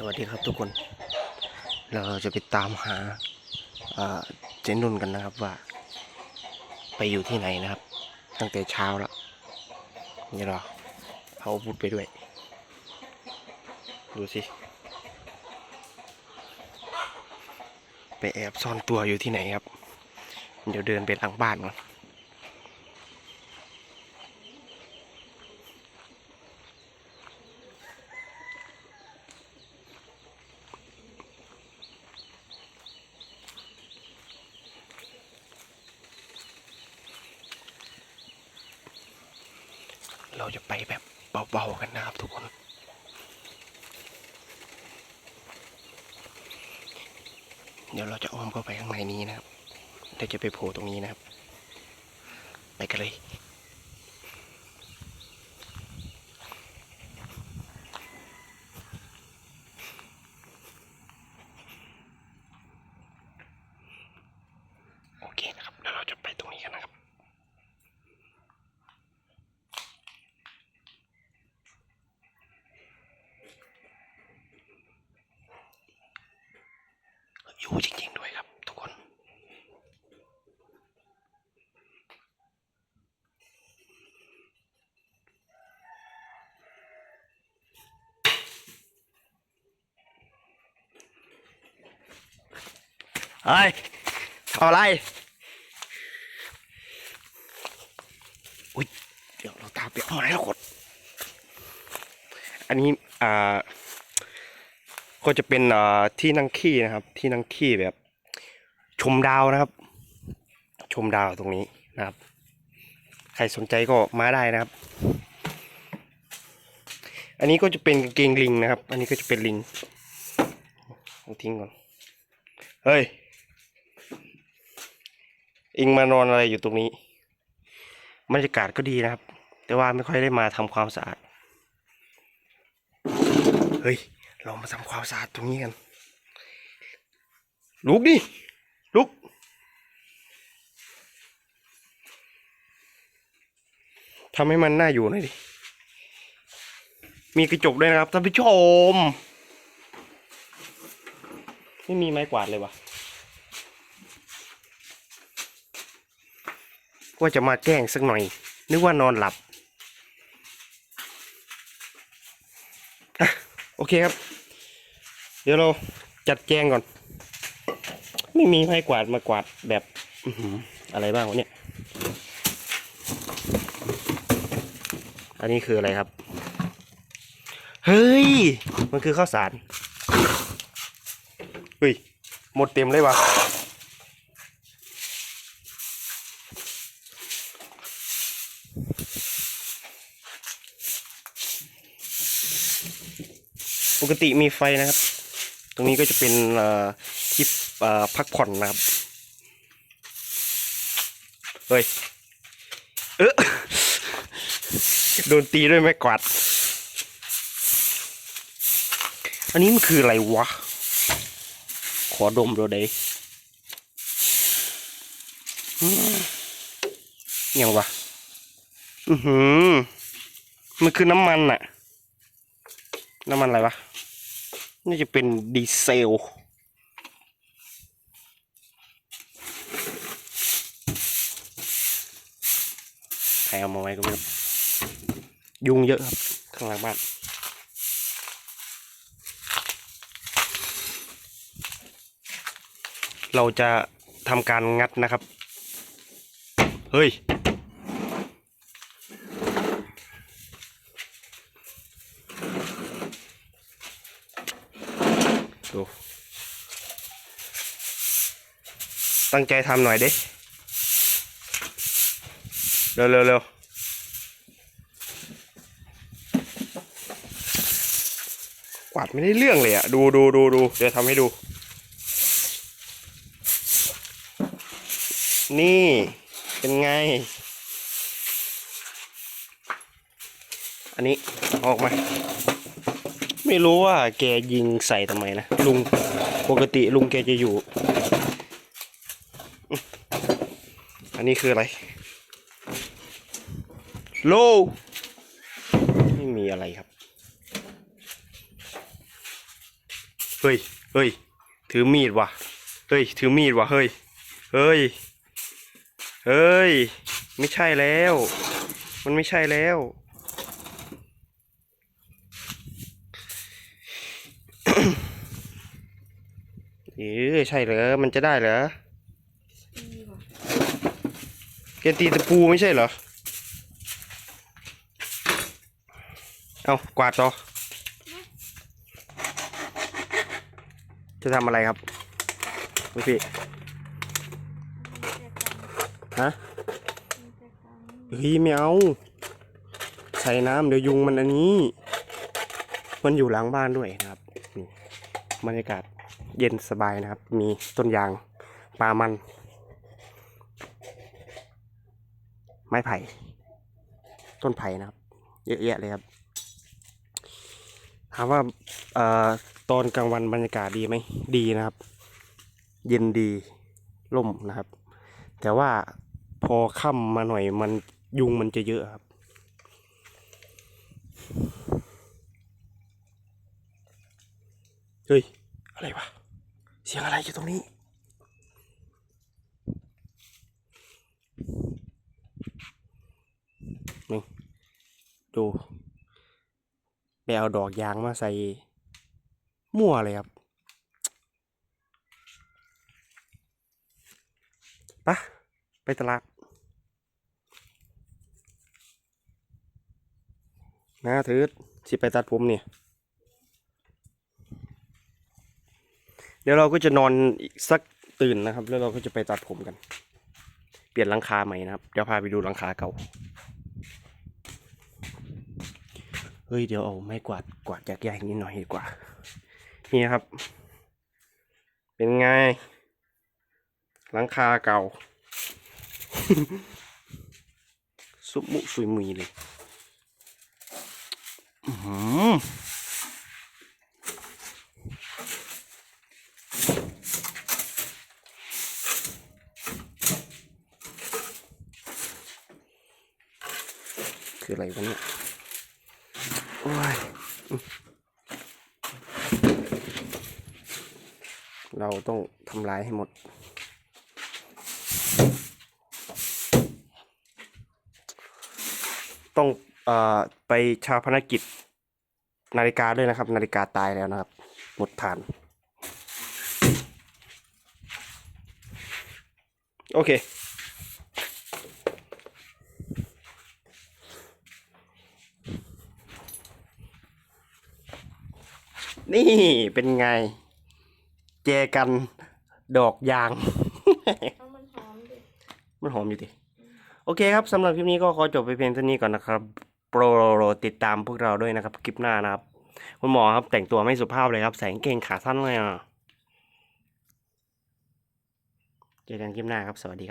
สวัสดีครับทุกคน เราจะไปตามหาเจนนุ่นกันนะครับว่า ไปอยู่ที่ไหนนะครับ ตั้งแต่เช้าแล้วนี่เราเอาอาวุธไปด้วย ดูสิ ไปแอบซ่อนตัวอยู่ที่ไหนครับ เดี๋ยวเดินไปหลังบ้านก่อน เราจะไปแบบเบาๆกันนะครับทุกคนเดี๋ยวเราจะอ้อมเข้าไปข้างในนี้นะครับเดี๋ยวจะไปโผล่ตรงนี้นะครับ ไปกันเลย โอเคนะครับเดี๋ยวเราจะไปตรงนี้กันนะครับ อยู่จริง ๆ ด้วยครับ ทุกคน เฮ้ยทำอะไร อุ้ย เดี๋ยวเราตามไปเอาไม้แล้วกดอันนี้ อ่า ก็จะเป็นที่นั่งขี้นะครับ ที่นั่งขี้แบบ ชมดาวนะครับ ชมดาวตรงนี้นะครับ ใครสนใจก็มาได้นะครับ อันนี้ก็จะเป็นเกงลิงนะครับ อันนี้ก็จะเป็นลิงทิ้งก่อนเฮ้ยอิงมานอนอะไรอยู่ตรงนี้บรรยากาศก็ดีนะครับ แต่ว่าไม่ค่อยได้มาทำความสะอาด เฮ้ย เรามาทำความสะอาดตรงนี้กัน ลุกดิ ลุก ทำให้มันน่าอยู่หน่อยดิ มีกระจกด้วยนะครับท่านผู้ชม ไม่มีไม้กวาดเลยวะว่าจะมาแกล้งสักหน่อย นึกว่านอนหลับอโอเคครับ ดี๋ยวเราจัดแจงก่อน ไม่มีไม้กวาดมากวาดแบบอืออะไรบ้างวะเนี่ย อันนี้คืออะไรครับ เฮ้ย มันคือข้าวสารเฮ้ย หมดเต็มเลยวะปกติมีไฟนะครับ ตรงนี้ก็จะเป็นที่พักผ่อนนะครับเฮ้ยเออโดนตีด้วยไม้กวาด อันนี้มันคืออะไรวะ ขอดมดูได้อืมยังวะ อือหือ มันคือน้ำมันอะน้ำมันอะไรวะ น่าจะเป็นดีเซล ใครเอามาไว้ก็ไม่รู้ยุงเยอะครับ ข้างหลังบ้านเราจะทำการงัดนะครับ เฮ้ย ดูตั้งใจทำหน่อยดิเร็วเร็วเร็วกวาดไม่ได้เรื่องเลยอะดูดูดูดูเดี๋ยวทำให้ดู นี่เป็นไง อันนี้ออกมา ไม่รู้ว่าแกยิงใส่ทำไมนะ ลุงปกติลุงแกจะอยู่ อันนี้คืออะไร โล ไม่มีอะไรครับ เฮ้ย เฮ้ย ถือมีดว่ะ เฮ้ย ถือมีดว่ะ เฮ้ย เฮ้ย เฮ้ย ไม่ใช่แล้ว มันไม่ใช่แล้ว เออใช่เหรอ มันจะได้เหรอแกตีตะปูไม่ใช่เหรอ เอากวาดต่อ จะทำอะไรครับพี่ฮะเฮ้ยไม่เอา ใส่น้ำเดี๋ยวยุงมันอันนี้ มันอยู่หลังบ้านด้วยนะครับ บรรยากาศเย็นสบายนะครับ มีต้นยางปลามัน ไม้ไผ่ ต้นไผ่นะครับ เยอะแยะเลยครับ ถามว่าเอ่อตอนกลางวันบรรยากาศดีไหมดีนะครับ เย็นดีร่มนะครับ แต่ว่าพอค่ำมาหน่อยมันยุงมันจะเยอะครับ เฮ้ย อะไรวะ เสียงอะไรอยู่ตรงนี้ นี่ ดู ไปเอาดอกยางมาใส่ มั่วเลยครับปะไปตลาดนะถือสิไปตัดผมเนี่ย เดี๋ยวเราก็จะนอนสักตื่นนะครับ แล้วเราก็จะไปตัดผมกัน เปลี่ยนหลังคาใหม่นะครับ เดี๋ยวพาไปดูหลังคาเก่า เฮ้ย เดี๋ยวเอาไม้กวาดกวาดจากใหญ่นิดหน่อยดีกว่า นี่ครับ เป็นไง หลังคาเก่าสุมุสุยมุยเลย อื้อ คืออะไรวะเนี่ยโอ้ยเราต้องทำลายให้หมด ต้องเอ่อไปชาพนกิจ นาฬิกาด้วยนะครับ นาฬิกาตายแล้วนะครับ หมดฐาน โอเค นี่เป็นไง เจกันดอกยางเอามันหอมดิมันหอมอยู่ดิ โอเคครับสำหรับคลิปนี้ก็ขอจบไปเพียงเท่านี้ก่อนนะครับ โปรโรติดตามพวกเราด้วยนะครับ คลิปหน้านะครับ คุณหมอครับแต่งตัวไม่สุภาพเลยครับใส่กางเกงขาสั้นเลยอะ เจอกันคลิปหน้าครับ สวัสดีครับ